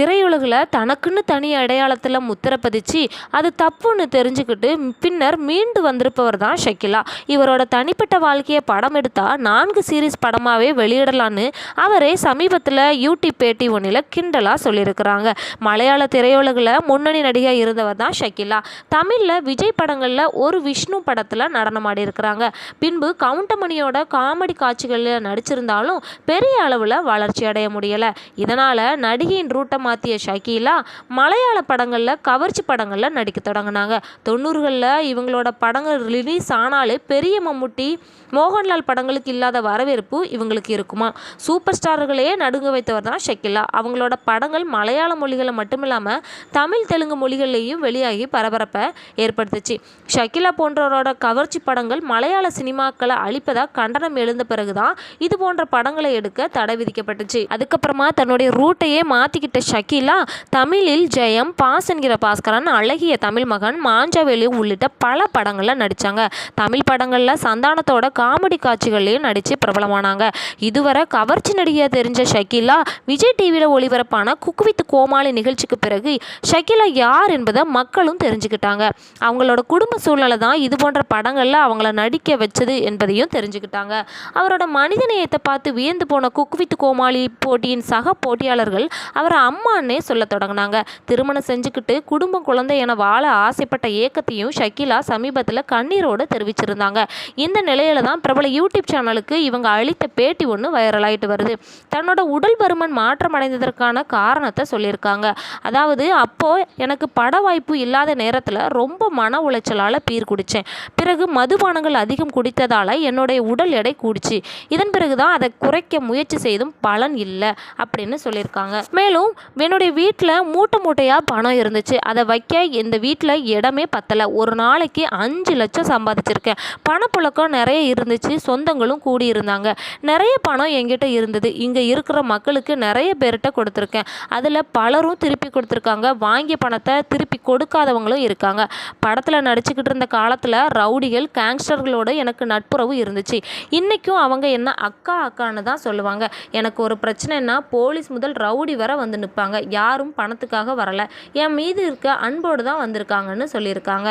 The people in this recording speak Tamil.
திரையுலகில் தனக்குன்னு தனி அடையாளத்தில் முத்திரை பதிச்சு அது தப்புன்னு தெரிஞ்சுக்கிட்டு பின்னர் மீண்டு வந்திருப்பவர் தான் ஷக்கிலா. இவரோட தனிப்பட்ட வாழ்க்கையை படம் எடுத்தால் நான்கு சீரீஸ் படமாகவே வெளியிடலான்னு அவரே சமீபத்தில் யூடியூப் பேட்டி ஒன்றில் கிண்டலாக சொல்லியிருக்கிறாங்க. மலையாள திரையுலகில் முன்னணி நடிகை இருந்தவர் தான் ஷக்கிலா. தமிழில் விஜய் படங்களில் ஒரு விஷ்ணு படத்தில் நடனமாடி இருக்கிறாங்க பின்பு கவுண்டமணியோட காமெடி காட்சிகளில் நடிச்சிருந்தாலும் பெரிய அளவில் வளர்ச்சி அடைய முடியலை. இதனால் நடிகையின் ரூட்டை மாற்றிய ஷக்கீலா மலையாள படங்களில் கவர்ச்சி படங்களில் நடிக்க தொடங்கினாங்க. தொண்ணூறுகளில் இவங்களோட படங்கள் ரிலீஸ் ஆனாலே பெரிய மம்முட்டி மோகன்லால் படங்களுக்கு இல்லாத வரவேற்பு இவங்களுக்கு இருக்குமா? சூப்பர் ஸ்டார்களையே நடுங்க வைத்தவர் தான் ஷக்கிலா. அவங்களோட படங்கள் மலையாள மொழிகளை மட்டும் இல்லாமல் தமிழ் தெலுங்கு மொழிகள்லேயும் வெளியாகி பரபரப்பை ஏற்படுத்துச்சு. ஷக்கிலா போன்றவரோட கவர்ச்சி படங்கள் மலையாள சினிமாக்களை அழிப்பதாக கண்டனம் எழுந்த பிறகு தான் இது போன்ற படங்களை எடுக்க தடை விதிக்கப்பட்டுச்சு. அதுக்கப்புறமா தன்னுடைய ரூட்டையே மாற்றிக்கிட்ட ஷக்கிலா தமிழில் ஜெயம் பாஸ் என்கிற பாஸ்கரன் அழகிய தமிழ் மகன் மாஞ்சவேலி உள்ளிட்ட பல படங்களில் நடித்தாங்க தமிழ் படங்களில் சந்தானத்தோட காமெடி காட்சிகளையும் நடித்து பிரபலமானாங்க. இதுவரை கவர்ச்சி நடிகையாக தெரிஞ்ச ஷக்கிலா விஜய் டிவியில் ஒளிபரப்பான குக் வித் கோமாளி நிகழ்ச்சிக்கு பிறகு ஷக்கிலா யார் என்பதை மக்களும் தெரிஞ்சுக்கிட்டாங்க. அவங்களோட குடும்ப சூழ்நிலை தான் இது போன்ற படங்களில் அவங்கள நடிக்க வச்சது என்பதையும் தெரிஞ்சுக்கிட்டாங்க. அவரோட மனிதநேயத்தை பார்த்து வியந்து போன குக் வித் கோமாளி போட்டியின் சக போட்டியாளர்கள் அவரை அம்மான்னே சொல்ல தொடங்கினாங்க. திருமணம் செஞ்சுக்கிட்டு குடும்பம் குழந்தை என வாழ ஆசைப்பட்ட ஏக்கத்தையும் ஷக்கிலா சமீபத்தில் கண்ணீரோடு தெரிவிச்சிருந்தாங்க. இந்த நிலையில தான் பிரபல யூடியூப் சேனலுக்கு இவங்க அளித்த பேட்டி ஒன்று வைரலாயிட்டு வருது. தன்னோட உடல் பருமன் மாற்றம் அடைந்ததற்கான காரணத்தை சொல்லியிருக்காங்க. அதாவது அப்போ எனக்கு பட வாய்ப்பு இல்லாத நேரத்தில் ரொம்ப மன உளைச்சலால் பீர் குடித்தேன் பிறகு மதுபானங்கள் அதிகம் குடித்ததால் என்னுடைய உடல் எடை கூடிச்சு. இதன் பிறகு தான் அதை குறைக்க முயற்சி செய்தும் பலன் இல்லை அப்படின்னு சொல்லியிருக்காங்க. மேலும் என்னுடைய வீட்டில் மூட்டை மூட்டையாக பணம் இருந்துச்சு. அதை வைக்க இந்த வீட்டில் இடமே பத்தலை. ஒரு நாளைக்கு அஞ்சு லட்சம் சம்பாதிச்சிருக்கேன். பணப்புழக்கம் நிறைய இருந்துச்சு. சொந்தங்களும் கூடி இருந்தாங்க நிறைய பணம் என்கிட்ட இருந்தது. இங்கே இருக்கிற மக்களுக்கு நிறைய பேர்கிட்ட கொடுத்துருக்கேன். அதில் பலரும் திருப்பி கொடுத்துருக்காங்க. வாங்கிய பணத்தை திருப்பி கொடுக்காதவங்களும் இருக்காங்க. படத்தில் நடிச்சுக்கிட்டு இருந்த காலத்தில் ரவுடிகள் கேங்ஸ்டர்களோட எனக்கு நட்புறவு இருந்துச்சு. இன்றைக்கும் அவங்க என்ன அக்கா அக்கான்னு தான் சொல்லுவாங்க. எனக்கு ஒரு பிரச்சனைன்னா போலீஸ் முதல் ரவுடி வரை வந்து நிற்பாங்க யாரும் பணத்துக்காக வரலை. என் மீது இருக்க அன்போடு தான் வந்திருக்காங்கன்னு சொல்லியிருக்காங்க.